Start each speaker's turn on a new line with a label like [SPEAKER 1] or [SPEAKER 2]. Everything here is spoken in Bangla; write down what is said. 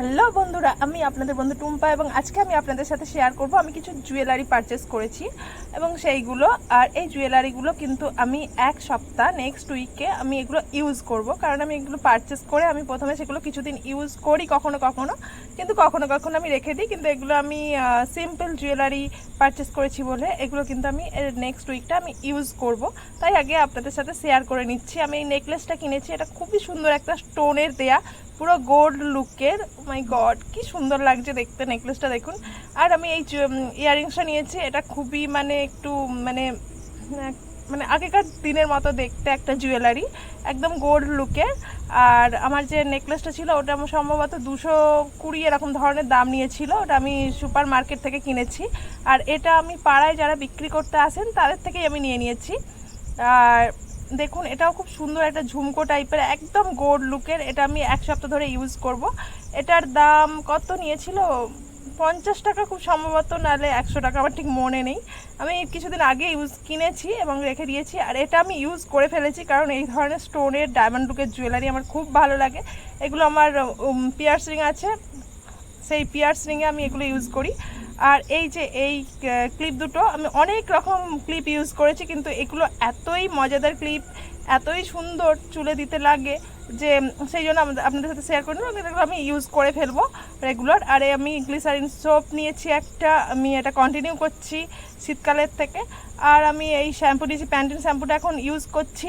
[SPEAKER 1] হ্যালো বন্ধুরা, আমি আপনাদের বন্ধু টুম্পা এবং আজকে আমি আপনাদের সাথে শেয়ার করব। আমি কিছু জুয়েলারি পারচেস করেছি এবং সেইগুলো, আর এই জুয়েলারিগুলো কিন্তু আমি এক সপ্তাহ নেক্সট উইকে আমি এগুলো ইউজ করব। কারণ আমি এগুলো পারচেস করে আমি প্রথমে সেগুলো কিছুদিন ইউজ করি কখনো কখনো, কিন্তু কখনো কখনো আমি রেখে দিই। কিন্তু এগুলো আমি সিম্পল জুয়েলারি পারচেস করেছি বলে এগুলো কিন্তু আমি নেক্সট উইকটা আমি ইউজ করব। তাই আগে আপনাদের সাথে শেয়ার করে নিচ্ছি। আমি এই নেকলেসটা কিনেছি, এটা খুবই সুন্দর একটা স্টোনের দেয়া। পুরো গোল্ড লুকের মাই গড কি সুন্দর লাগছে দেখতে নেকলেসটা দেখুন। আর আমি এই ইয়াররিংসটা নিয়েছি, এটা খুবই মানে একটু মানে মানে আগেকার দিনের মতো দেখতে একটা জুয়েলারি একদম গোল্ড লুকের আর আমার যে নেকলেসটা ছিল, ওটা আমার সম্ভবত দুশো কুড়ি এরকম ধরনের দাম নিয়েছিল, ওটা আমি সুপার মার্কেট থেকে কিনেছি। আর এটা আমি পাড়ায় যারা বিক্রি করতে আসেন, তাদের থেকেই আমি নিয়ে নিয়েছি। আর দেখুন, এটাও খুব সুন্দর একটা ঝুমকো টাইপের, একদম গোল্ড লুকের, এটা আমি এক সপ্তাহ ধরে ইউজ করব। এটার দাম কত নিয়েছিল? পঞ্চাশ টাকা খুব সম্ভবত, নাহলে একশো টাকা, আমার ঠিক মনে নেই। আমি কিছুদিন আগে ইউজ কিনেছি এবং রেখে দিয়েছি, আর এটা আমি ইউজ করে ফেলেছি, কারণ এই ধরনের স্টোনের ডায়মন্ড লুকের জুয়েলারি আমার খুব ভালো লাগে। এগুলো আমার পিয়ার্সিং আছে সেই পিয়ার্স রিংয়ে আমি এগুলো ইউজ করি। আর এই যে এই ক্লিপ দুটো, আমি অনেক রকম ক্লিপ ইউজ করেছি, কিন্তু এগুলো এতই মজাদার ক্লিপ, এতই সুন্দর চুলে দিতে লাগে যে, সেই জন্য আপনাদের সাথে শেয়ার করে নিলাম আমি ইউজ করে ফেলব রেগুলার আর আমি গ্লিসারিন সোপ নিয়েছি একটা, আমি এটা কন্টিনিউ করছি শীতকালের থেকে। আর আমি এই শ্যাম্পু নিয়েছি প্যান্টিন শ্যাম্পুটা এখন ইউজ করছি।